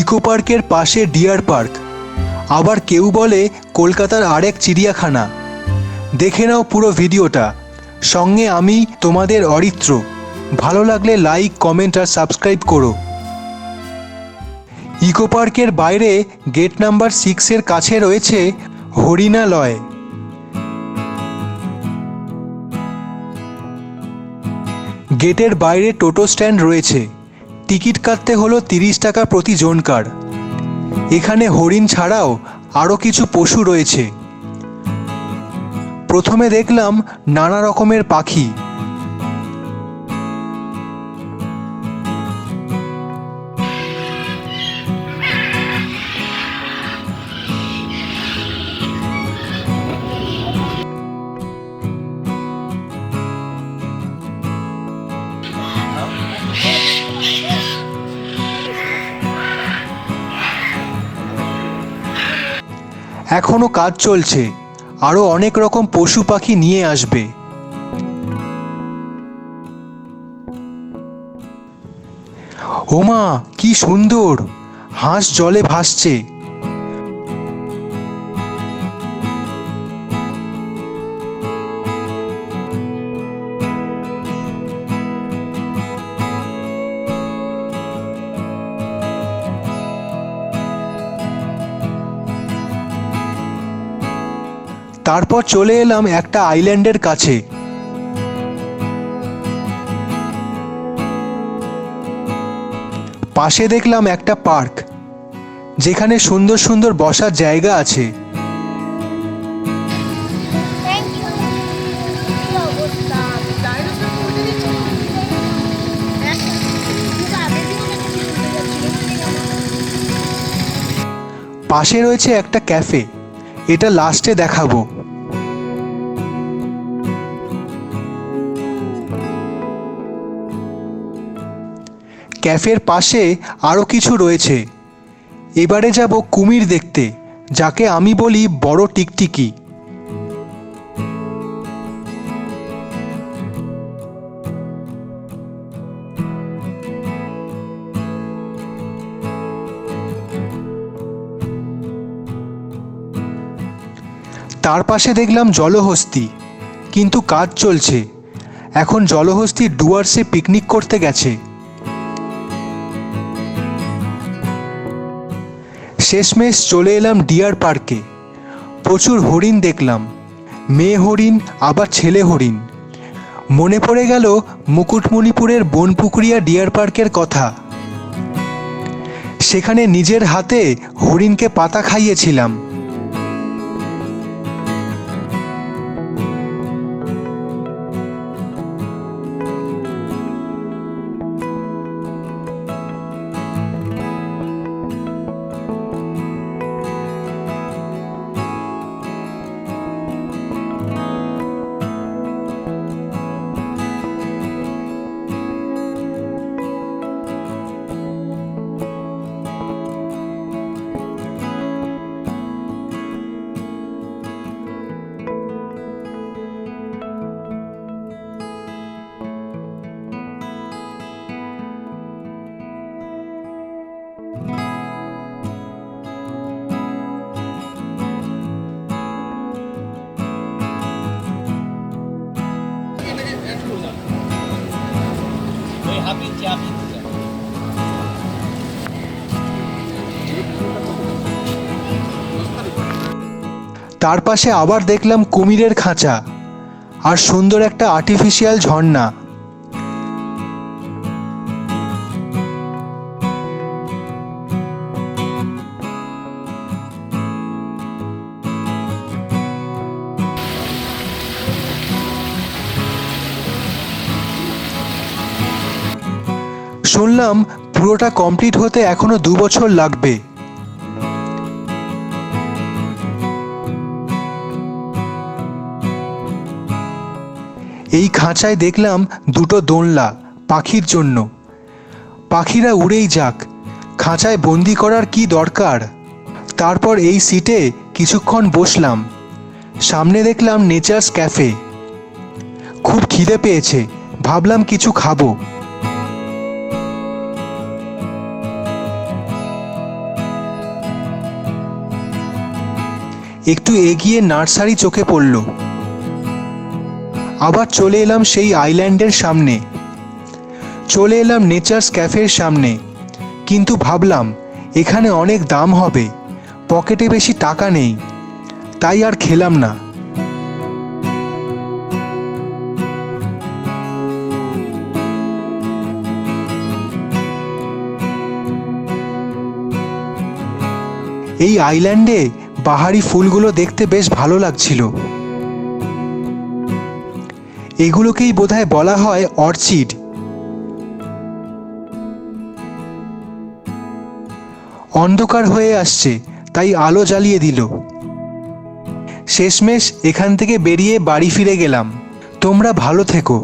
Eco পার্কের পাশে deer park. আবার কেউ বলে কলকাতার আরেক চিড়িয়াখানা। দেখে নাও পুরো ভিডিওটা। সঙ্গে আমি, তোমাদের অরিত্র। ভালো লাগলে লাইক, কমেন্ট আর সাবস্ক্রাইব করো। ইকো পার্কের বাইরে গেট নাম্বার সিক্সের কাছে রয়েছে হরিণালয়। গেটের বাইরে টোটো স্ট্যান্ড রয়েছে। টিকিট কাটতে হলো তিরিশ টাকা প্রতি জনকার। এখানে হরিণ ছাড়াও আরও কিছু পশু রয়েছে। প্রথমে দেখলাম নানা রকমের পাখি। এখনও কাজ চলছে। আরও অনেক রকম পশু পাখি নিয়ে আসবে। ওমা, কি সুন্দর! হাঁস জলে ভাসছে। তারপর চলে এলাম একটা আইল্যান্ডের কাছে। পাশে দেখলাম একটা পার্ক যেখানে সুন্দর সুন্দর বসার জায়গা আছে। যাচ্ছিল পাশে রয়েছে একটা ক্যাফে এটা লাস্টে দেখাবো। ক্যাফের পাশে আরও কিছু রয়েছে। এবারে যাব কুমির দেখতে, যাকে আমি বলি বড় টিকটিকি। তার পাশে দেখলাম জলহস্তি, কিন্তু কাজ চলছে। এখন জলহস্তি ডুয়ার্সে পিকনিক করতে গেছে। শেষমেশ চলে এলাম ডিয়ার পার্কে। প্রচুর হরিণ দেখলাম। মেয়ে হরিণ, আবার ছেলে হরিণ। মনে পড়ে গেল মুকুটমণিপুরের বনপুকুরিয়া ডিয়ার পার্কের কথা। সেখানে নিজের হাতে হরিণকে পাতা খাইয়েছিলাম। তার পাশে আবার দেখলাম কুমিরের খাঁচা আর সুন্দর একটা আর্টিফিশিয়াল ঝর্ণা। শুনলাম পুরোটা কমপ্লিট হতে এখনও দু বছর লাগবে। এই খাঁচায় দেখলাম দুটো দোলনা পাখির জন্য। পাখিরা উড়েই যাক, খাঁচায় বন্দি করার কি দরকার? তারপর এই সিটে কিছুক্ষণ বসলাম। সামনে দেখলাম নেচার্স ক্যাফে খুব খিদে পেয়েছে, ভাবলাম কিছু খাব। একটু এগিয়ে নার্সারি চোখে পড়ল। আবার চলে এলাম সেই আইল্যান্ডের সামনে। চলে এলাম নেচার্স ক্যাফের সামনে। কিন্তু ভাবলাম, এখানে অনেক দাম হবে, পকেটে বেশি টাকা নেই, তাই আর খেলাম না। এই আইল্যান্ডে বাহারি ফুলগুলো দেখতে বেশ ভালো লাগছিল। এগুলোকেই বোধহয় বলা হয় অর্চিড। অন্ধকার হয়ে আসছে, তাই আলো জ্বালিয়ে দিল। শেষমেশ এখান থেকে বেরিয়ে বাড়ি ফিরে গেলাম। তোমরা ভালো থেকো।